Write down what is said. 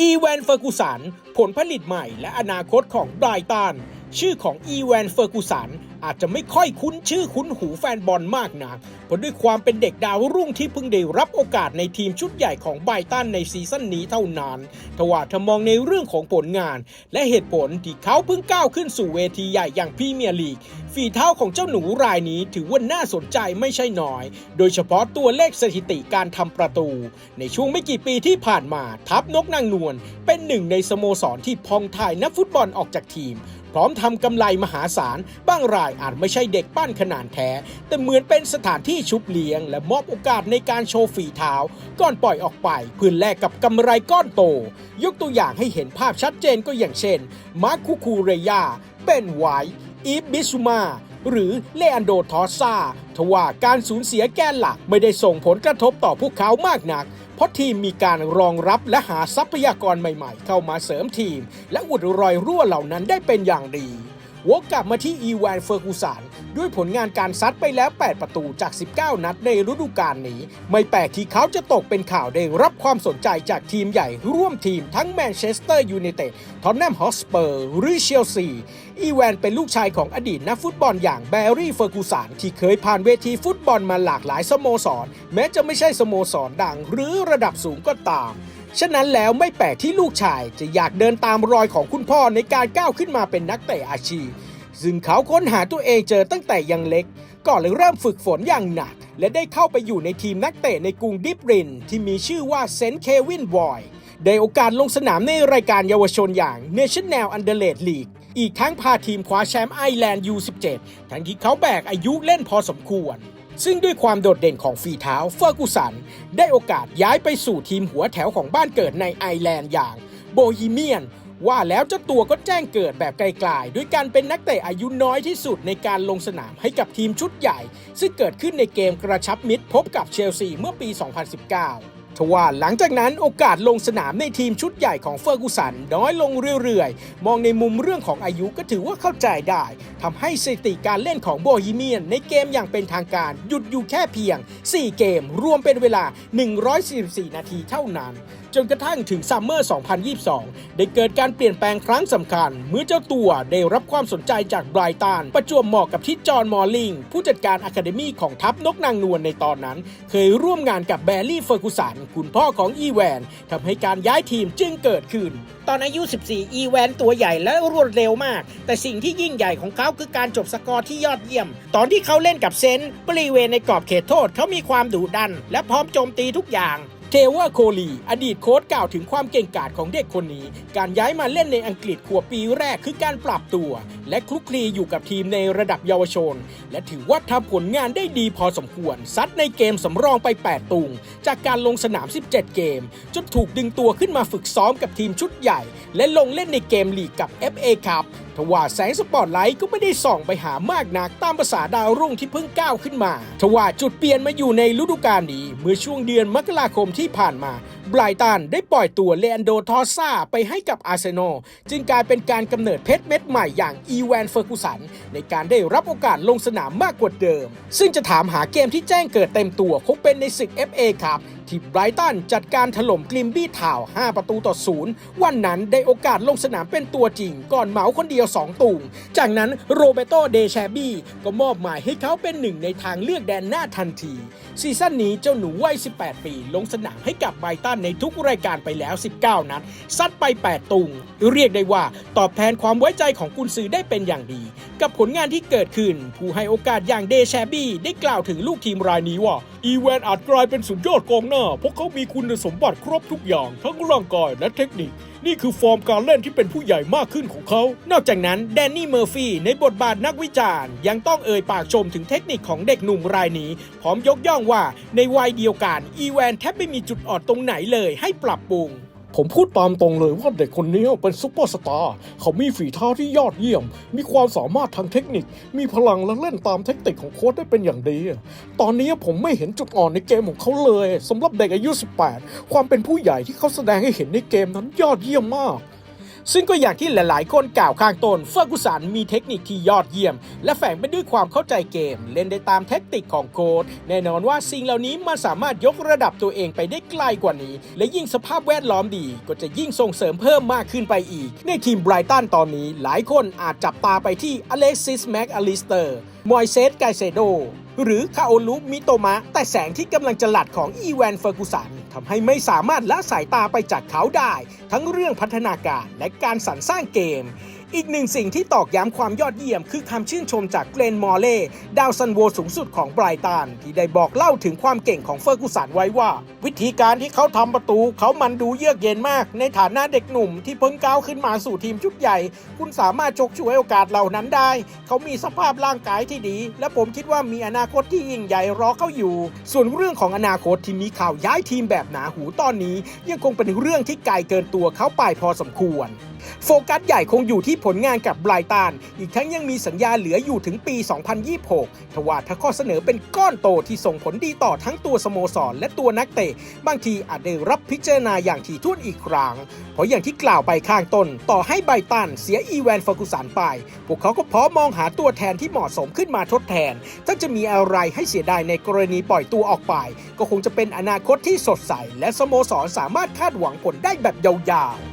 อีแวนเฟอร์กูสันผลผลิตใหม่และอนาคตของไบรตันชื่อของอีแวนเฟอร์กูสัน อาจจะไม่ค่อยคุ้นชื่อคุ้นหูแฟนบอลมากนักเพราะด้วยความเป็นเด็กดาวรุ่งที่เพิ่งได้รับโอกาสในทีมชุดใหญ่ของไบตันในซีซั่นนี้เท่านั้นทว่าถ้ามองในเรื่องของผลงาน และเหตุผลที่เขาเพิ่งก้าวขึ้นสู่เวทีใหญ่อย่างพรีเมียร์ลีก ฝีเท้าของเจ้าหนูรายนี้ถือว่าน่าสนใจไม่ใช่น้อย โดยเฉพาะตัวเลขสถิติการทำประตู ในช่วงไม่กี่ปีที่ผ่านมาทัพนกนางนวลเป็นหนึ่งในสโมสรที่พองถ่ายนักฟุตบอลออกจากทีม พร้อมทำกำไรมหาศาลบางรายอาจไม่ใช่เด็กปั้นขนาดแท้ แต่เหมือนเป็นสถานที่ชุบเลี้ยง และมอบโอกาสในการโชว์ฝีเท้า ก่อนปล่อยออกไปเพื่อแลกกับกำไรก้อนโต ยกตัวอย่างให้เห็นภาพชัดเจนก็อย่างเช่น มาร์คคูคูเรยา เบนไวอีฟบิสุมา หรือเลอันโดทอสซาทว่าการสูญเสียแกนหลักไม่ได้ส่งผลกระทบต่อพวกเขามากนัก เพราะทีมมีการรองรับและหาทรัพยากรใหม่ๆ เข้ามาเสริมทีม และอุดรอยรั่วเหล่านั้นได้เป็นอย่างดีวกกลับมาที่อีแวนเฟอร์กูสัน ด้วยผลงานการซัดไปแล้ว 8 ประตูจาก 19 นัดในฤดูกาลนี้ ไม่แปลกที่เขาจะตกเป็นข่าวได้รับความสนใจจากทีมใหญ่ร่วมทีมทั้งแมนเชสเตอร์ยูไนเต็ด ทอนแนมฮอสเปอร์ หรือเชลซี อีแวนเป็นลูกชายของอดีตนักฟุตบอลอย่างแบร์รี่เฟอร์กูสันที่เคยผ่านเวทีฟุตบอลมาหลากหลายสโมสร แม้จะไม่ใช่สโมสรดังหรือระดับสูงก็ตามฉะนั้นแล้วไม่แปลกที่ลูกชายจะอยากเดินตามรอยของคุณพ่อในการก้าวขึ้นมาเป็นนักเตะอาชีพ ซึ่งเขาค้นหาตัวเองเจอตั้งแต่ยังเล็ก ก่อนเลยเริ่มฝึกฝนอย่างหนัก และได้เข้าไปอยู่ในทีมนักเตะในกรุงดิบริน ที่มีชื่อว่าเซนต์เควินบอยได้โอกาสลงสนามในรายการเยาวชนอย่าง National Under l e League อีกทั้งพาทีมคว้าแชมป์ไอแลนด์ U17 ทั้งที่เขาแบกอายุเล่นพอสมควร ซึ่งด้วยความโดดเด่นของฝีเท้าเฟอร์กูสัน ได้โอกาสย้ายไปสู่ทีมหัวแถวของบ้านเกิดในไอแลนด์อย่างโบฮีเมียน ว่าแล้วเจ้าตัวก็แจ้งเกิดแบบไกลๆด้วยการเป็นนักเตะอายุน้อยที่สุดในการลงสนามให้กับทีมชุดใหญ่ ซึ่งเกิดขึ้นในเกมกระชับมิตรพบกับเชลซีเมื่อปี 2019ทว่าหลังจากนั้นโอกาสลงสนามในทีมชุดใหญ่ของเฟอร์กูสันน้อยลงเรื่อยๆ มองในมุมเรื่องของอายุก็ถือว่าเข้าใจได้ทำให้สถิติการเล่นของโบฮีเมียนในเกมอย่างเป็นทางการ หยุดอยู่แค่เพียง 4 เกม รวมเป็นเวลา 144 นาทีเท่านั้น จนกระทั่งถึงซัมเมอร์ 2022 ได้เกิดการเปลี่ยนแปลงครั้งสำคัญ เมื่อเจ้าตัวได้รับความสนใจจากไบรตัน ประจวบเหมาะกับที่จอห์นมอลลิง ผู้จัดการอะคาเดมีของทัพนกนางนวลในตอนนั้น เคยร่วมงานกับแบร์รี่เฟอร์กูสันคุณพ่อของอีแวนทำให้การย้ายทีมจึงเกิดขึ้น ตอนอายุ 14 อีแวนตัวใหญ่และรวดเร็วมาก แต่สิ่งที่ยิ่งใหญ่ของเขาคือการจบสกอร์ที่ยอดเยี่ยม ตอนที่เขาเล่นกับเซนต์บริเวณในกรอบเขตโทษเขามีความดุดัน และพร้อมโจมตีทุกอย่าง เทว่าโคลี อดีตโค้ชกล่าวถึงความเก่งกาจของเด็กคนนี้ การย้ายมาเล่นในอังกฤษขวบปีแรกคือการปรับตัว และคลุกคลีอยู่กับทีมในระดับเยาวชน และถือว่าทำผลงานได้ดีพอสมควร ซัดในเกมสำรองไป 8 ตุง จากการลงสนาม 17 เกม จนถูกดึงตัวขึ้นมาฝึกซ้อมกับทีมชุดใหญ่ และลงเล่นในเกมลีกกับ FA ครับ ทว่าแสงสปอตไลท์ก็ไม่ได้ส่องไปหามากนักตามภาษาดาวรุ่งที่เพิ่งก้าวขึ้นมา ทว่าจุดเปลี่ยนมาอยู่ในฤดูกาลนี้ เมื่อช่วงเดือนมกราคมที่ผ่านมา ไบรตันได้ปล่อยตัวเลอนโดทอสซาไปให้กับอาร์เซนอลจึงกลายเป็นการกำเนิดเพชรเม็ดใหม่อย่างอีแวนเฟอร์กูสัน ในการได้รับโอกาสลงสนามมากกว่าเดิม ซึ่งจะถามหาเกมที่แจ้งเกิดเต็มตัวคงเป็นในศึก FA ครับ ที่ไบรตันจัดการถล่มกลิมบี้ทาว 5 ประตูต่อศูนย์วันนั้นได้โอกาสลงสนามเป็นตัวจริง ก่อนเหมาคนเดียว 2 ตุงจากนั้นโรเบโตเดแชบี้ก็มอบหมายให้เขาเป็นหนึ่งในทางเลือกแดนหน้าทันที ซีซั่นนี้เจ้าหนูวัย 18 ปี ลงสนามให้กับไบรตันในทุกรายการไปแล้ว 19 นัด ซัดไป 8 ตุง เรียกได้ว่าตอบแทนความไว้ใจของกุนซือได้เป็นอย่างดี กับผลงานที่เกิดขึ้น ผู้ให้โอกาสอย่างเดแชบี้ได้กล่าวถึงลูกทีมรายนี้ว่าอีแวนอาจกลายเป็นสุดยอดกองหน้า เพราะเขามีคุณสมบัติครบทุกอย่าง ทั้งร่างกายและเทคนิค นี่คือฟอร์มการเล่นที่เป็นผู้ใหญ่มากขึ้นของเขา นอกจากนั้นแดนนี่เมอร์ฟี่ในบทบาทนักวิจารณ์ ยังต้องเอ่ยปากชมถึงเทคนิคของเด็กหนุ่มรายนี้ พร้อมยกย่องว่าในวัยเดียวกันอีแวนแทบไม่มีจุดอ่อนตรงไหนเลยให้ปรับปรุง ผมพูดตามตรงเลยว่าเด็กคนนี้เป็นซุปเปอร์สตาร์ เขามีฝีเท้าที่ยอดเยี่ยม มีความสามารถทางเทคนิค มีพลังและเล่นตามเทคนิคของโค้ชได้เป็นอย่างดี ตอนนี้ผมไม่เห็นจุดอ่อนในเกมของเขาเลย สำหรับเด็กอายุ 18 ความเป็นผู้ใหญ่ที่เขาแสดงให้เห็นในเกมนั้นยอดเยี่ยมมาก ซึ่งก็อย่างที่หลายๆ คนกล่าวข้างต้นเฟอร์กุสันมีเทคนิคที่ยอดเยี่ยม และแฝงไปด้วยความเข้าใจเกม เล่นได้ตามเทคนิคของโค้ดแน่นอนว่าสิ่งเหล่านี้มันสามารถยกระดับตัวเองไปได้ไกลกว่านี้ และยิ่งสภาพแวดล้อมดี ก็จะยิ่งส่งเสริมเพิ่มมากขึ้นไปอีก ในทีมไบรตันตอนนี้ หลายคนอาจจับตาไปที่อเล็กซิสแม็กอลิสเตอร์มอยเซสไกเซโด หรือคาโอลุมิโตมะ แต่แสงที่กำลังจะหลัดของอีแวนเฟอร์กุสันทำให้ไม่สามารถละสายตาไปจากเขาได้ ทั้งเรื่องพัฒนาการและการสรรสร้างเกม อีกหนึ่งสิ่งที่ตอกย้ำความยอดเยี่ยม คือคำชื่นชมจากเกรนมอเล่ดาวซันโวสูงสุดของไบรตันที่ได้บอกเล่าถึงความเก่งของเฟอร์กุสันไว้ว่า วิธีการที่เขาทำประตูเขามันดูเยือกเย็นมาก ในฐานะเด็กหนุ่มที่เพิ่งก้าวขึ้นมาสู่ทีมชุดใหญ่ คุณสามารถชกช่วยโอกาสเหล่านั้นได้ เขามีสภาพร่างกายที่ดี และผมคิดว่ามีอนาคตที่ยิ่งใหญ่รอเขาอยู่ ส่วนเรื่องของอนาคตที่มีข่าวย้ายทีมแบบหนาหูตอนนี้ ยังคงเป็นเรื่องที่ไกลเกินตัวเขาไปพอสมควร โฟกัสใหญ่คงอยู่ที่ผลงานกับไบรตันอีกทั้งยังมีสัญญาเหลืออยู่ถึงปี 2026 ทว่าถ้าข้อเสนอเป็นก้อนโตที่ส่งผลดีต่อทั้งตัวสโมสร และตัวนักเตะ บางทีอาจได้รับพิจารณาอย่างถี่ถ้วนอีกครั้ง เพราะอย่างที่กล่าวไปข้างต้น ต่อให้ไบรตันเสียอีแวนฟอร์กุสันไป พวกเขาก็พร้อมมองหาตัวแทนที่เหมาะสมขึ้นมาทดแทน ถ้าจะมีอะไรให้เสียดายในกรณีปล่อยตัวออกไป ก็คงจะเป็นอนาคตที่สดใส และสโมสรสามารถคาดหวังผลได้แบบยาวๆ